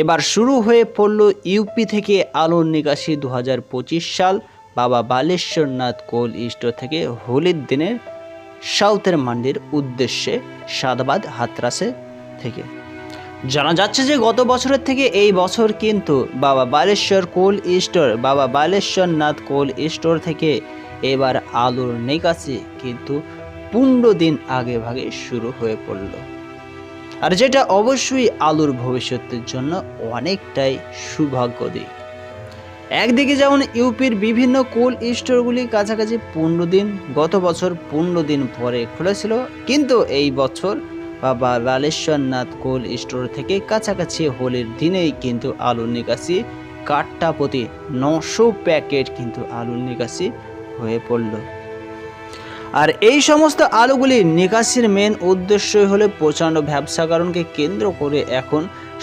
এবার শুরু হয়ে পড়ল ইউপি থেকে আলুর নিকাশি দু হাজার পঁচিশ সাল। বাবা বালেশ্বরনাথ কোল স্টোর থেকে হোলির দিনের সাউথের মান্ডির উদ্দেশ্যে সাদাবাদ হাতরাসে থেকে। জানা যাচ্ছে যে গত বছরের থেকে এই বছর কিন্তু বাবা বালেশ্বর কোল স্টোর বাবা বালেশ্বরনাথ কোল স্টোর থেকে এবার আলোর নিকাশি কিন্তু পনেরো দিন আগে ভাগে শুরু হয়ে পড়ল। আর যেটা অবশ্যই আলুর ভবিষ্যতের জন্য অনেকটাই সৌভাগ্য দিক। একদিকে যেমন ইউপির বিভিন্ন কোল্ড স্টোরগুলি কাছাকাছি পনেরো দিন, গত বছর পনেরো দিন পরে খুলেছিল, কিন্তু এই বছর বাবা লালেশ্বরনাথ কোল্ড স্টোর থেকে কাছাকাছি হোলির দিনেই কিন্তু আলুর নিকাশি কাঠটা প্রতি নশো প্যাকেট কিন্তু আলুর নিকাশি হয়ে পড়ল। আর এই সমস্ত আলুগুলি নিকাশির মেন উদ্দেশ্যই হলো প্রচণ্ড ব্যবসা কারণকে কেন্দ্র করে এখন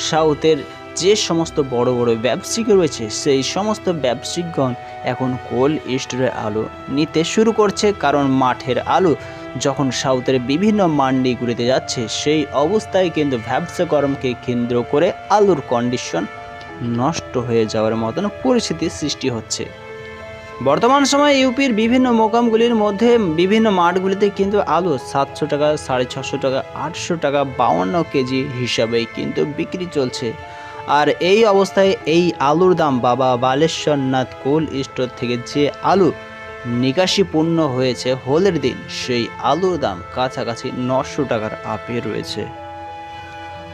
সাউথের যে সমস্ত বড় বড় ব্যবসায়িক রয়েছে, সেই সমস্ত ব্যবসায়িকগণ এখন কোল্ড স্টোরের আলু নিতে শুরু করছে। কারণ মাঠের আলু যখন সাউথের বিভিন্ন মান্ডিগুলিতে যাচ্ছে, সেই অবস্থায় কিন্তু ব্যবসা গরমকে কেন্দ্র করে আলুর কন্ডিশন নষ্ট হয়ে যাওয়ার মতন পরিস্থিতির সৃষ্টি হচ্ছে। বর্তমান সময়ে ইউপির বিভিন্ন মোকামগুলির মধ্যে বিভিন্ন মাঠগুলিতে কিন্তু আলু সাতশো টাকা, সাড়ে ছশো টাকা, আটশো টাকা, বাউন্ন কেজি হিসাবেই কিন্তু বিক্রি চলছে। আর এই অবস্থায় এই আলুর দাম বাবা বালেশ্বরনাথ কোল্ড স্টোর থেকে যে আলু নিকাশি পূর্ণ হয়েছে হোলের দিন, সেই আলুর দাম কাছাকাছি নশো টাকার আপে রয়েছে।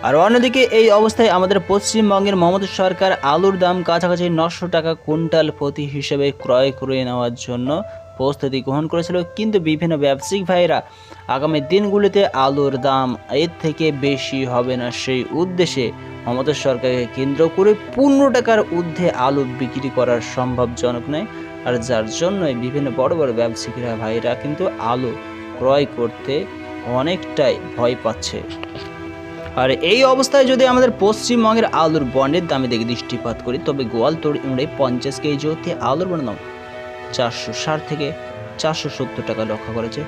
আর অন্যদিকে এই অবস্থায় আমাদের পশ্চিমবঙ্গের মমতা সরকার আলুর দাম কাছাকাছি নশো টাকা কুইন্টাল প্রতি হিসেবে ক্রয় করে নেওয়ার জন্য প্রস্তুতি গ্রহণ করেছিল। কিন্তু বিভিন্ন ব্যবসায়িক ভাইরা আগামী দিনগুলিতে আলুর দাম এর থেকে বেশি হবে না। সেই উদ্দেশ্যে মমতা সরকারকে কেন্দ্র করে পনেরো টাকার ঊর্ধ্বে আলু বিক্রি করার সম্ভবজনক নয়। আর যার জন্যই বিভিন্ন বড় বড় ব্যবসায়িকরা ভাইরা কিন্তু আলু ক্রয় করতে অনেকটাই ভয় পাচ্ছে। আর এই অবস্থায় যদি আমাদের পশ্চিমবঙ্গের আলুর বন্ডের দামে দেখে দৃষ্টিপাত করি, তবে গোয়ালতোড় ইউনিটে পঞ্চাশ কেজি অতি আলুর বন্ডের দাম চারশো ষাট থেকে চারশো সত্তর টাকা লক্ষ্য করেছে।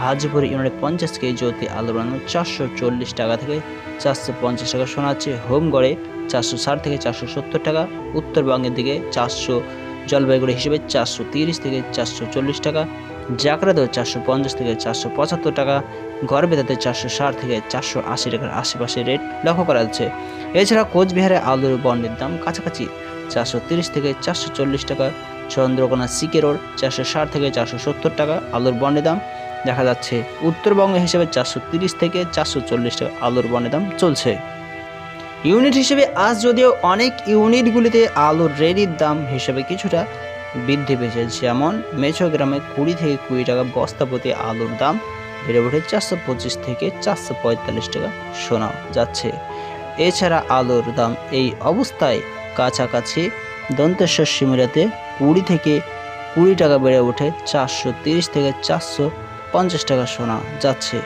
হাজিপুর ইউনিটে পঞ্চাশ কেজি অতি আলুর বন্ডের চারশো চল্লিশ টাকা থেকে চারশো পঞ্চাশ টাকা শোনা যাচ্ছে হোমগড়ে চারশো ষাট থেকে চারশো সত্তর টাকা, উত্তরবঙ্গের দিকে চারশো জলপাইগুড়ি হিসেবে চারশো তিরিশ থেকে চারশো চল্লিশ টাকা জাকরাতেও চারশো পঞ্চাশ থেকে চারশো পঁচাত্তর টাকা গড়বেতাতে চারশো ষাট থেকে চারশো আশি টাকার আশেপাশে রেট লক্ষ্য করা যাচ্ছে। এছাড়া কোচবিহারে আলুর বন্ডের দাম কাছাকাছি চারশো তিরিশ থেকে চারশো চল্লিশ টাকা, চন্দ্রকোনা সিকে রোড চারশো ষাট থেকে চারশো সত্তর টাকা আলুর বন্ডের দাম। দেখা যাচ্ছে উত্তরবঙ্গ হিসেবে চারশো তিরিশ থেকে চারশো চল্লিশ টাকা আলুর বন্ডের দাম চলছে। ইউনিট হিসেবে আজ যদিও অনেক ইউনিটগুলিতে আলুর রেডির দাম হিসেবে কিছুটা বৃদ্ধি পেয়েছে। যেমন মেছো গ্রামে কুড়ি থেকে কুড়ি টাকা বস্তা প্রতি আলুর দাম বেড়ে উঠে চারশো পঁচিশ থেকে চারশো পঁয়তাল্লিশ টাকা শোনা যাচ্ছে। এছাড়া আলুর দাম এই অবস্থায় কাছাকাছি দন্তেশ্বর সিমিরাতে কুড়ি থেকে কুড়ি টাকা বেড়ে ওঠে চারশো তিরিশ থেকে চারশো পঞ্চাশ টাকা শোনা যাচ্ছে।